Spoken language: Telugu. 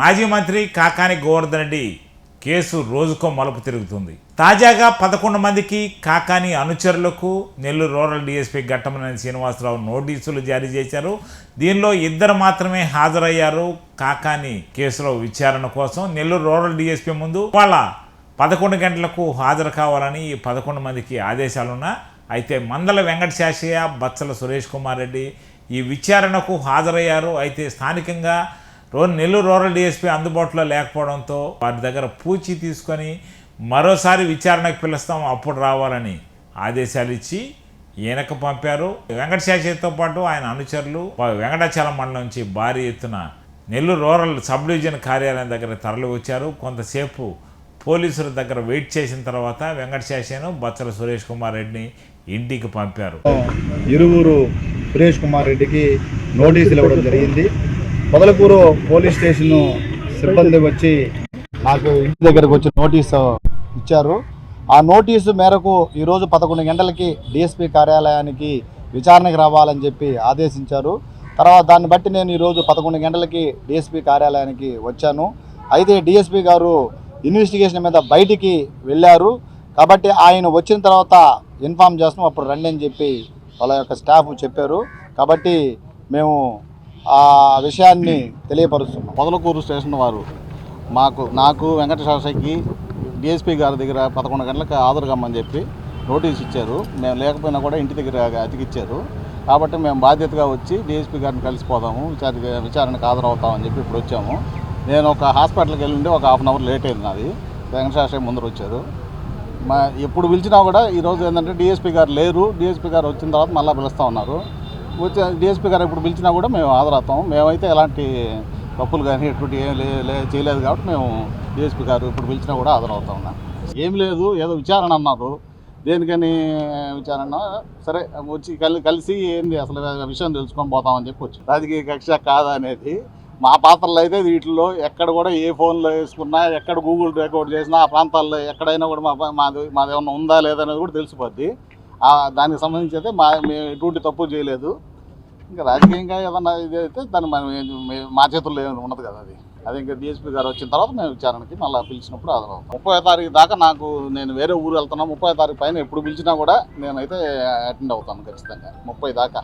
మాజీ మంత్రి కాకాని గోవర్ధన్ రెడ్డి కేసు రోజుకో మలుపు తిరుగుతుంది. తాజాగా పదకొండు మందికి కాకాని అనుచరులకు నెల్లూరు రూరల్ డీఎస్పీ ఘట్టమనేని శ్రీనివాసరావు నోటీసులు జారీ చేశారు. దీనిలో ఇద్దరు మాత్రమే హాజరయ్యారు కాకాని కేసులో విచారణ కోసం. నెల్లూరు రూరల్ డీఎస్పీ ముందు వాళ్ళ పదకొండు గంటలకు హాజరు కావాలని ఈ పదకొండు మందికి ఆదేశాలున్నా. అయితే మందల వెంకట శాషయ్య బత్సల సురేష్ కుమార్ రెడ్డి ఈ విచారణకు హాజరయ్యారు. అయితే స్థానికంగా నెల్లూరు రూరల్ డిఎస్పీ అందుబాటులో లేకపోవడంతో వారి దగ్గర పూచి తీసుకొని మరోసారి విచారణకు పిలుస్తాం అప్పుడు రావాలని ఆదేశాలు ఇచ్చి ఈయనకు పంపారు. వెంకట పాటు ఆయన అనుచరులు వెంకటాచలం మండలం నుంచి భారీ ఎత్తున నెల్లూరు రూరల్ సబ్ డివిజన్ కార్యాలయం దగ్గర తరలి వచ్చారు కొంతసేపు పోలీసుల దగ్గర వెయిట్ చేసిన తర్వాత వెంకట బచ్చల సురేష్ కుమార్ రెడ్డిని ఇంటికి పంపారు. ఇరువురు సురేష్ కుమార్ రెడ్డికి నోటీసులు ఇవ్వడం జరిగింది. పొదలకూరు పోలీస్ స్టేషన్ సిబ్బంది వచ్చి నాకు ఇంటి దగ్గరకు వచ్చి నోటీసు ఇచ్చారు. ఆ నోటీసు మేరకు ఈరోజు పదకొండు గంటలకి డిఎస్పి కార్యాలయానికి విచారణకు రావాలని చెప్పి ఆదేశించారు. తర్వాత దాన్ని బట్టి నేను ఈరోజు పదకొండు గంటలకి డిఎస్పి కార్యాలయానికి వచ్చాను. అయితే డిఎస్పి గారు ఇన్వెస్టిగేషన్ మీద బయటికి వెళ్ళారు. కాబట్టి ఆయన వచ్చిన తర్వాత ఇన్ఫామ్ చేస్తాం అప్పుడు రండి అని చెప్పి వాళ్ళ యొక్క స్టాఫ్ చెప్పారు. కాబట్టి మేము ఆ విషయాన్ని తెలియపరుస్తున్నాం. పొదలకూరు స్టేషన్ వారు మాకు నాకు వెంకటేశ్వరకి డిఎస్పీ గారి దగ్గర పదకొండు గంటలకు ఆధార్ కమ్మని చెప్పి నోటీస్ ఇచ్చారు. మేము లేకపోయినా కూడా ఇంటి దగ్గర అతికిచ్చారు. కాబట్టి మేము బాధ్యతగా వచ్చి డిఎస్పీ గారిని కలిసిపోదాము విచార విచారణకు హాజరవుతామని చెప్పి ఇప్పుడు వచ్చాము. నేను ఒక హాస్పిటల్కి వెళ్ళి ఉండి ఒక హాఫ్ అన్ అవర్ లేట్ అయింది నాది. వెంకటేశ్వర ముందర వచ్చారు. మా ఎప్పుడు పిలిచినా కూడా ఈరోజు ఏంటంటే డిఎస్పీ గారు లేరు. డిఎస్పీ గారు వచ్చిన తర్వాత మళ్ళీ పిలుస్తూ ఉన్నారు. వచ్చే డిఎస్పీ గారు ఇప్పుడు పిలిచినా కూడా మేము హాజరవుతాము మేమైతే ఎలాంటి తప్పులు కానీ ఎటువంటి ఏం చేయలేదు కాబట్టి మేము డిఎస్పీ గారు ఇప్పుడు పిలిచినా కూడా హాజరవుతా ఉన్నాం ఏం లేదు ఏదో విచారణ అన్నారు. దేనికని విచారణ సరే వచ్చి కలి కలిసి ఏంది అసలు విషయం తెలుసుకొని పోతామని చెప్పి వచ్చి రాజకీయ కక్ష కాదా అనేది మా పాత్రలో అయితే వీటిల్లో ఎక్కడ కూడా ఏ ఫోన్లో వేసుకున్నా ఎక్కడ గూగుల్ రికార్డ్ చేసినా ఆ ప్రాంతాల్లో ఎక్కడైనా కూడా మా మాది మాది ఏమన్నా ఉందా లేదా అనేది కూడా తెలిసిపోద్ది. దానికి సంబంధించి అయితే మా మేము ఎటువంటి తప్పు చేయలేదు. ఇంకా రాజకీయంగా ఏదన్నా ఇది అయితే దాన్ని మనం మా చేతుల్లో ఏమైనా ఉండదు కదా అది. అది ఇంకా డిఎస్పీ గారు వచ్చిన తర్వాత మేము విచారణకి మళ్ళీ పిలిచినప్పుడు హాజరవుతాం. ముప్పై తారీఖు దాకా నాకు నేను వేరే ఊరు వెళ్తున్నా ముప్పై తారీఖు పైన ఎప్పుడు పిలిచినా కూడా నేనైతే అటెండ్ అవుతాను ఖచ్చితంగా. ముప్పై దాకా.